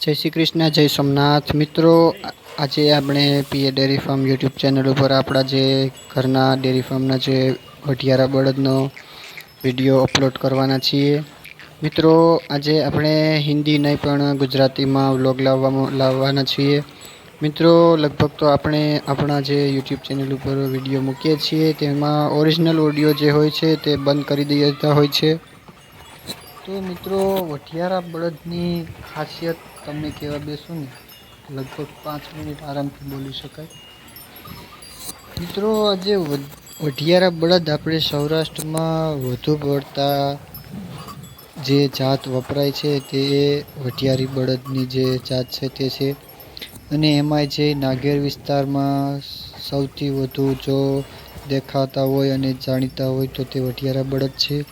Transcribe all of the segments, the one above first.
જય શ્રી કૃષ્ણ, જય સોમનાથ. મિત્રો, આજે આપણે P A dairy farm YouTube channel ઉપર આપણા જે ઘરના ડેરી ફાર્મના જે વઢિયારા બળદનો વીડિયો અપલોડ કરવાના છીએ. મિત્રો, આજે આપણે હિન્દી નહીં પણ ગુજરાતીમાં વ્લોગ લાવવામાં, લાવવાના છીએ. મિત્રો, લગભગ તો આપણે આપણા જે યુટ્યુબ ચેનલ ઉપર વીડિયો મૂકીએ છીએ, તેમાં ઓરિજિનલ ઓડિયો જે હોય છે તે બંધ કરી દેતા હોય છે. તો મિત્રો, વઢિયારા બળદની ખાસિયત તમને કહેવા બેસું ને, લગભગ પાંચ મિનિટ આરામથી બોલી શકાય. મિત્રો, આજે વઢિયારા બળદ આપણે સૌરાષ્ટ્રમાં વધુ પડતા જે જાત વપરાય છે તે વઢિયારી બળદની જે જાત છે તે છે. અને એમાંય જે નાગેર વિસ્તારમાં સૌથી વધુ જો દેખાતા હોય અને જાણીતા હોય તો તે વઢિયારા બળદ છે.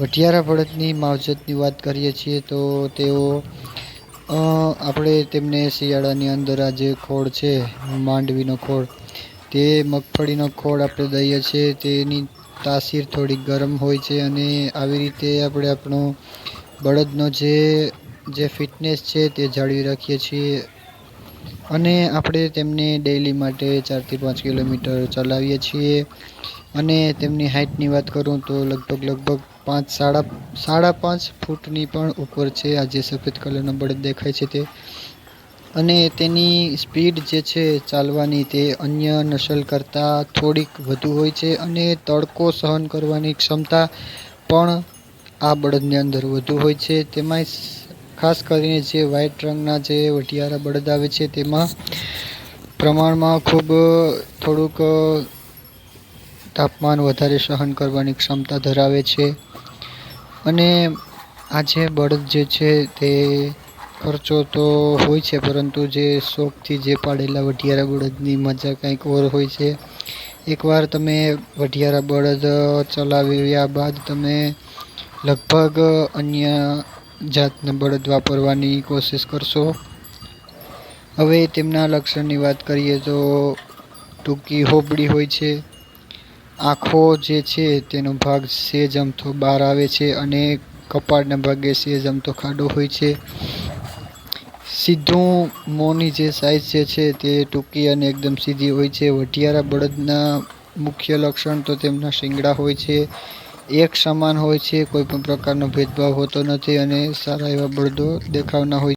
વઢિયારા બળદની માવજતની વાત કરીએ છીએ તો તેઓ આપણે તેમને શિયાળાની અંદર આ જે ખોળ છે, માંડવીનો ખોળ, તે મગફળીનો ખોળ આપણે દઈએ છીએ, તેની તાસીર થોડી ગરમ હોય છે અને આવી રીતે આપણે આપણો બળદનો જે જે ફિટનેસ છે તે જાળવી રાખીએ છીએ. અને આપણે તેમને ડેઈલી માટે ચારથી પાંચ કિલોમીટર ચલાવીએ છીએ. અને તેમની હાઇટની વાત કરું તો લગભગ લગભગ પાંચ સાડા સાડા પાંચ ફૂટની પણ ઉપર છે. આ જે સફેદ કલરનો બળદ દેખાય છે તે. અને તેની સ્પીડ જે છે ચાલવાની તે અન્ય નસલ કરતાં થોડીક વધુ હોય છે અને તડકો સહન કરવાની ક્ષમતા પણ આ બળદની અંદર વધુ હોય છે. તેમાંય સ- ખાસ કરીને જે વ્હાઇટ રંગના જે વઢિયારા બળદ આવે છે, તેમાં પ્રમાણમાં ખૂબ થોડુંક તાપમાન વધારે સહન કરવાની ક્ષમતા ધરાવે છે. અને આ જે બળદ જે છે, તે ખર્ચો તો હોય છે, પરંતુ જે શોખથી જે પાડેલા વઢિયારા બળદની મજા કંઈક ઓર હોય છે. એકવાર તમે વઢિયારા બળદ ચલાવ્યા બાદ તમે લગભગ અન્ય જાતના બળદ વાપરવાની કોશિશ કરશો? હવે તેમના લક્ષણની વાત કરીએ તો ટૂંકી હોબળી હોય છે. આંખો જે છે તેનો ભાગ સેજ અમથો બહાર આવે છે અને કપાળના ભાગે સેજ અમથો ખાડો હોય છે. સીધું મોંની જે સાઈઝ જે છે તે ટૂંકી અને એકદમ સીધી હોય છે. વઢિયારા બળદના મુખ્ય લક્ષણ તો તેમના શિંગડા હોય છે. એક સમાન હોય છે, કોઈ પણ પ્રકારનો ભેદભાવ હોતો નથી અને સારા એવા બળદો દેખાવના હોય